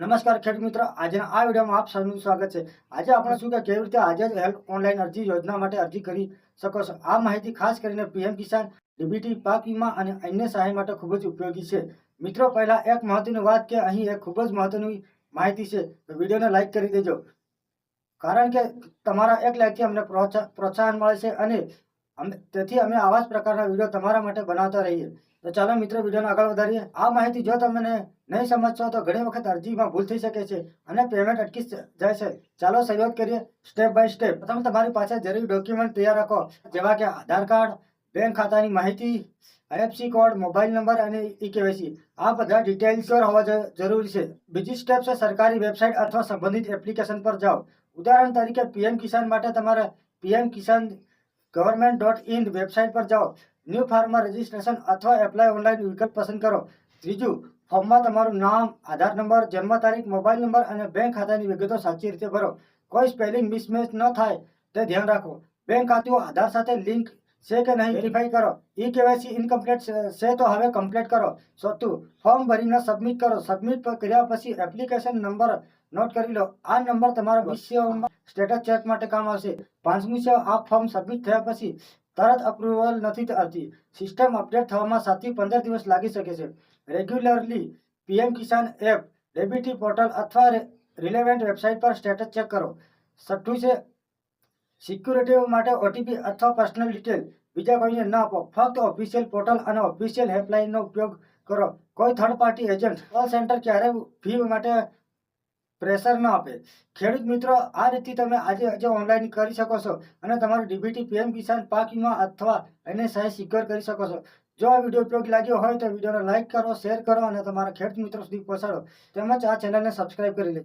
નમસ્કાર ખેડૂત મિત્રો. આજના આ વિડીયોમાં આપ સૌનું સ્વાગત છે. આજે આપણે શું કે, કેવી રીતે આજે જ હેલ્પ ઓનલાઈન અરજી યોજના માટે અરજી કરી શકો છો? આ માહિતી ખાસ કરીને પીએમ કિસાન ડીબીટી પાક વીમા અને અન્ય સહાય માટે ખૂબ જ ઉપયોગી છે. મિત્રો, પહેલા એક મહત્વની વાત કે અહીં એક ખૂબ જ મહત્વની માહિતી છે. તો વિડીયોને લાઇક કરી દેજો. કારણ કે તમારા એક લાઇકથી અમને પ્રોત્સા- પ્રોત્સાહન મળે છે અને અમે, તેથી અમે આવા જ પ્રકારના વીડિયો તમારા માટે બનાવતા રહીએ. તો ચાલો મિત્રો, વિડીયોને આગળ વધારીએ. આ માહિતી જો તમને નહીં સમજશો તો ઘણી વખત અરજીમાં ભૂલ થઈ શકે છે અને પેમેન્ટ અટકી જાય છે. ચાલો સહયોગ કરીએ સ્ટેપ બાય સ્ટેપ પ્રથમ તમારી પાસે જરૂરી ડોક્યુમેન્ટ તૈયાર રાખો, જેવા કે આધાર કાર્ડ, બેંક ખાતાની માહિતી આઈએફસી કોડ મોબાઈલ નંબર અને ઈ કેવાયસી આ બધા ડિટેલ્સ હોવા જરૂરી છે. બીજી સ્ટેપ છે સરકારી વેબસાઇટ અથવા સંબંધિત એપ્લિકેશન પર જાઓ. ઉદાહરણ તરીકે પીએમ કિસાન માટે તમારે PM Kisan government dot in website પર જાઓ. ન્યૂ ફાર્મર રજિસ્ટ્રેશન અથવા એપ્લાય ઓનલાઈન વિકલ્પ પસંદ કરો. ત્રીજું ફોર્મમાં તમારું નામ આધાર નંબર જન્મ તારીખ મોબાઈલ નંબર અને બેંક ખાતાની વિગતો સાચી રીતે ભરો. કોઈ સ્પેલિંગ મિસમેચ ન થાય તે ધ્યાન રાખો. બેંક ખાતું આધાર સાથે લિંક છે કે નહીં વેરીફાઈ કરો. ઈ કેવાયસી ઇનકમ્પ્લીટ છે તો હવે કમ્પ્લીટ કરો. ચોથું ફોર્મ ભરીને સબમિટ કરો. સબમિટ કર્યા પછી એપ્લિકેશન નંબર નોટ કરી લો. આ નંબર તમારા ભવિષ્યમાં સ્ટેટસ ચેક માટે કામ આવશે. પાંચમી છે આ ફોર્મ સબમિટ થયા પછી તરત અપ્રુવલ નથી થતી. સિસ્ટમ અપડેટ થવામાં સાતથી પંદર દિવસ લાગી શકે છે. Regularly PM Kisan app, DBT portal અથવા રિલેવન્ટ વેબસાઇટ પર સ્ટેટસ ચેક કરો. છઠ્ઠું છે સિક્યુરિટી માટે ઓટીપી અથવા પર્સનલ ડિટેલ બીજા કોઈને ન આપો. ફક્ત ઓફિશિયલ પોર્ટલ અને ઓફિશિયલ હેલ્પલાઇનનો ઉપયોગ કરો. કોઈ third party agent call centre ક્યારેય ફી માટે પ્રેશર ન આપે. ખેડૂત મિત્રો, આ રીતે તમે આજે આજે ઓનલાઈન કરી શકો છો અને તમારું ડીબીટી પીએમ કિસાન પાક અથવા એને સહાય સિક્યોર કરી શકો છો. જો આ વીડિયો ઉપયોગી લાગ્યો હોય તો વિડીયોને લાઇક કરો શેર કરો અને તમારા ખેડૂત મિત્રો સુધી પહોંચાડો. તેમજ આ ચેનલને સબસ્ક્રાઇબ કરી લેજો